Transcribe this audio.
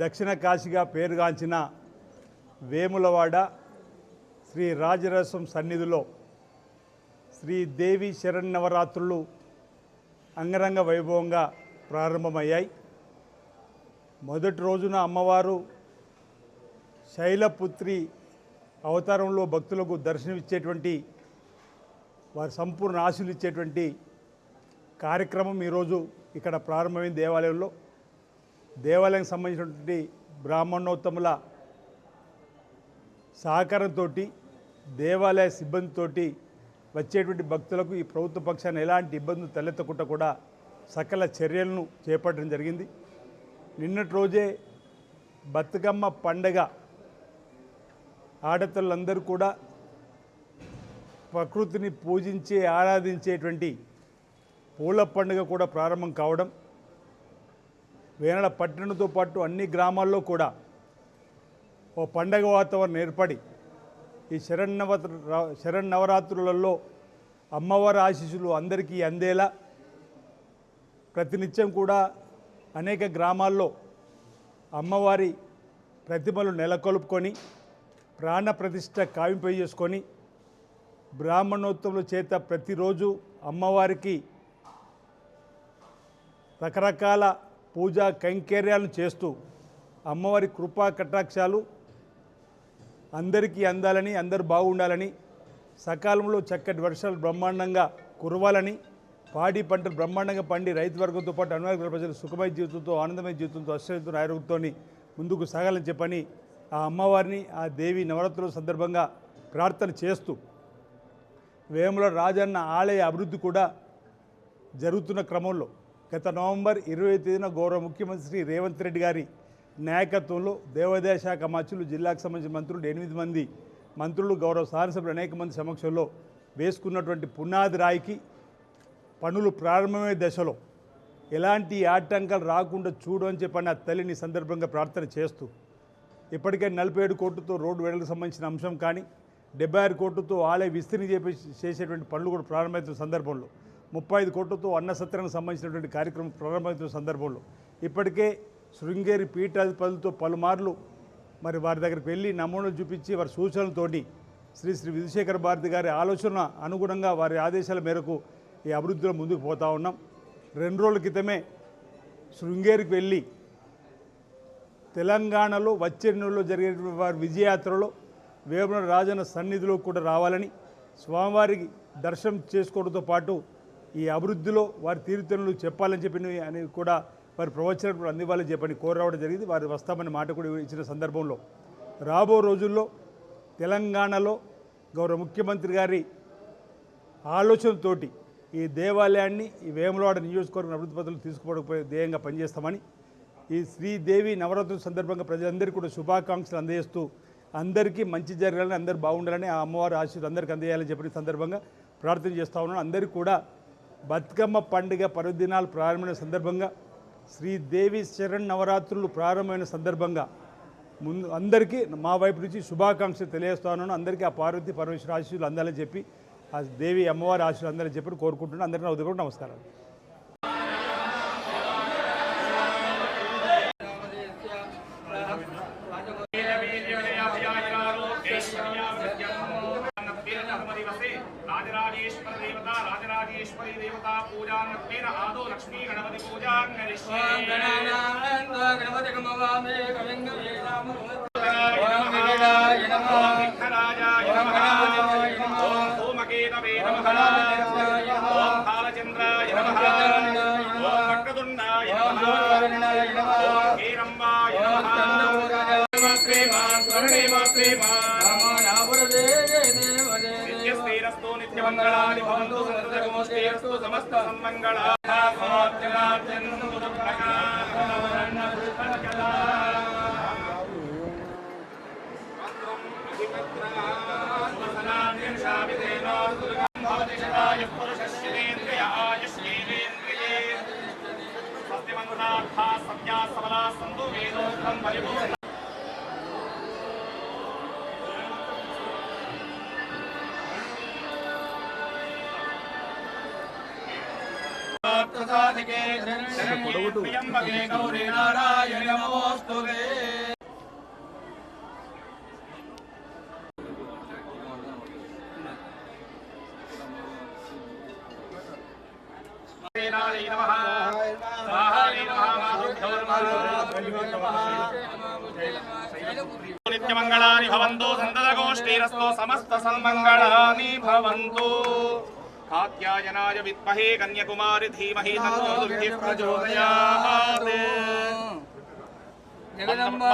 దక్షిణ కాశీగా పేరుగాంచిన వేములవాడ శ్రీ రాజరసం సన్నిధిలో శ్రీదేవి దేవి అంగరంగ వైభవంగా ప్రారంభమయ్యాయి. మొదటి రోజున అమ్మవారు శైలపుత్రి అవతారంలో భక్తులకు దర్శనమిచ్చేటువంటి వారి సంపూర్ణ ఆశలు ఇచ్చేటువంటి కార్యక్రమం ఈరోజు ఇక్కడ ప్రారంభమైన దేవాలయంలో. దేవాలయానికి సంబంధించినటువంటి బ్రాహ్మణోత్తముల సహకారంతో దేవాలయ సిబ్బందితోటి వచ్చేటువంటి భక్తులకు ఈ ప్రభుత్వ పక్షాన్ని ఎలాంటి ఇబ్బందులు తలెత్తకుండా కూడా సకల చర్యలను చేపట్టడం జరిగింది. నిన్నటి రోజే బతుకమ్మ పండగ ఆడతలందరూ కూడా ప్రకృతిని పూజించే ఆరాధించేటువంటి పూల పండుగ కూడా ప్రారంభం కావడం వేనడ పట్టణంతో పాటు అన్ని గ్రామాల్లో కూడా ఓ పండగ వాతావరణం ఏర్పడి ఈ శరణవ శరణవరాత్రులలో అమ్మవారి ఆశీస్సులు అందరికీ అందేలా ప్రతినిత్యం కూడా అనేక గ్రామాల్లో అమ్మవారి ప్రతిమలు నెలకొల్పుకొని ప్రాణ ప్రతిష్ట కావింపై చేసుకొని బ్రాహ్మణోత్సవం చేత ప్రతిరోజు అమ్మవారికి రకరకాల పూజా కైంకర్యాలను చేస్తూ అమ్మవారి కృపా కటాక్షాలు అందరికీ అందాలని అందరూ బాగుండాలని సకాలంలో చక్కటి వర్షాలు బ్రహ్మాండంగా కురవాలని పాడి పంటలు బ్రహ్మాండంగా పండి రైతు వర్గంతో పాటు అనువర్గ ప్రజలు సుఖమైన జీవితంతో ఆనందమైన జీవితంతో అశ్చర్యంతో ఆరోగ్యంతో ముందుకు సాగాలని చెప్పని ఆ అమ్మవారిని ఆ దేవి నవరాత్రుల సందర్భంగా ప్రార్థన చేస్తూ వేముల రాజన్న ఆలయ అభివృద్ధి కూడా జరుగుతున్న క్రమంలో గత నవంబర్ ఇరవై తేదీన గౌరవ ముఖ్యమంత్రి శ్రీ రేవంత్ రెడ్డి గారి నాయకత్వంలో దేవాదాయ శాఖ మంత్రులు జిల్లాకు సంబంధించిన మంత్రులు ఎనిమిది మంది మంత్రులు గౌరవ శాసనసభ్యులు అనేక మంది సమక్షంలో వేసుకున్నటువంటి పునాది రాయికి పనులు ప్రారంభమయ్యే దశలో. ఎలాంటి ఆటంకాలు రాకుండా చూడు అని చెప్పని ఆ తల్లిని సందర్భంగా ప్రార్థన చేస్తూ ఇప్పటికే నలభై ఏడు కోట్లతో రోడ్డు వేడలకు సంబంధించిన అంశం కానీ డెబ్బై ఆరు కోట్లతో ఆలయ విస్తరణ చేపి చేసేటువంటి పనులు కూడా ప్రారంభమవుతున్న సందర్భంలో ముప్పై ఐదు కోట్లతో అన్న సత్రానికి సంబంధించినటువంటి కార్యక్రమం ప్రారంభమవుతున్న సందర్భంలో ఇప్పటికే శృంగేరి పీఠాధిపతులతో పలుమార్లు మరి వారి దగ్గరికి వెళ్ళి నమూనాలు చూపించి వారి సూచనలతోటి శ్రీ శ్రీ విధుశేఖర భారతి గారి ఆలోచన అనుగుణంగా వారి ఆదేశాల మేరకు ఈ అభివృద్ధిలో ముందుకు పోతా ఉన్నాం. రెండు రోజుల క్రితమే శృంగేరికి వెళ్ళి తెలంగాణలో వచ్చే నెలలో జరిగే వారి విజయయాత్రలో వేమన రాజన సన్నిధిలో కూడా రావాలని స్వామివారికి దర్శనం చేసుకోవడంతో పాటు ఈ అభివృద్ధిలో వారి తీరుతెన్నులు చెప్పాలని చెప్పి అని కూడా వారి ప్రవచనం కూడా అందివ్వాలని చెప్పని కోరవడం జరిగింది. వారు వస్తామని మాట కూడా ఇచ్చిన సందర్భంలో. రాబో రోజుల్లో తెలంగాణలో గౌరవ ముఖ్యమంత్రి గారి ఆలోచనతోటి ఈ దేవాలయాన్ని ఈ వేములవాడ నియోజకవర్గం అభివృద్ధి పద్ధతులు తీసుకోవడం ధ్యేయంగా పనిచేస్తామని ఈ శ్రీదేవి నవరాత్రుల సందర్భంగా ప్రజలందరికీ కూడా శుభాకాంక్షలు అందజేస్తూ అందరికీ మంచి జరగాలని అందరూ బాగుండాలని ఆ అమ్మవారి ఆశీస్సులు అందరికీ అందజేయాలని చెప్పిన సందర్భంగా ప్రార్థన చేస్తూ ఉన్నాను. అందరికీ కూడా బతుకమ్మ పండుగ పర్వదినాలు ప్రారంభమైన సందర్భంగా శ్రీదేవి శరణ్ నవరాత్రులు ప్రారంభమైన సందర్భంగా ముందు అందరికీ మా వైపు నుంచి శుభాకాంక్షలు తెలియజేస్తా అందరికీ ఆ పార్వతి పరమేశ్వర ఆశీస్సులు అందాలని చెప్పి ఆ దేవి అమ్మవారి ఆశీస్సులు అందాలని చెప్పి కోరుకుంటున్నాను. అందరికీ నా ఉదయం నమస్కారాలు. రాజరాజేశ్వర దేవత రాజరాజేశ్వరి దేవత పూజాన్నత్వేన ఆదో లక్ష్మీ గణపతి పూజా నమః. ఓం ధూమకేతవే హేరంబాయ నమః ప్రేమాన్ స్వర్ణేమ ప్రేమాన్ నిత్యస్థైరస్తో నిత్యమంగళాని భవంతు సంతతమోస్తేరస్తు సమస్త సత్యా సబలా సంతు వేదోక్తం పరిపూర్ణ పార్థసాధికే శరణ్యే త్ర్యంబకే గౌరీ నారాయణి నమోస్తుతే నారాయణ నమః. స్వాహాయ నమః. నిత్యమంగళాని భవంతు సమస్త సన్మంగళాని భవంతు. कात्यायनाय विद्महे कन्याकुमारी धीमहि तन्नो दुर्गे प्रचोदयात्। जगदम्बा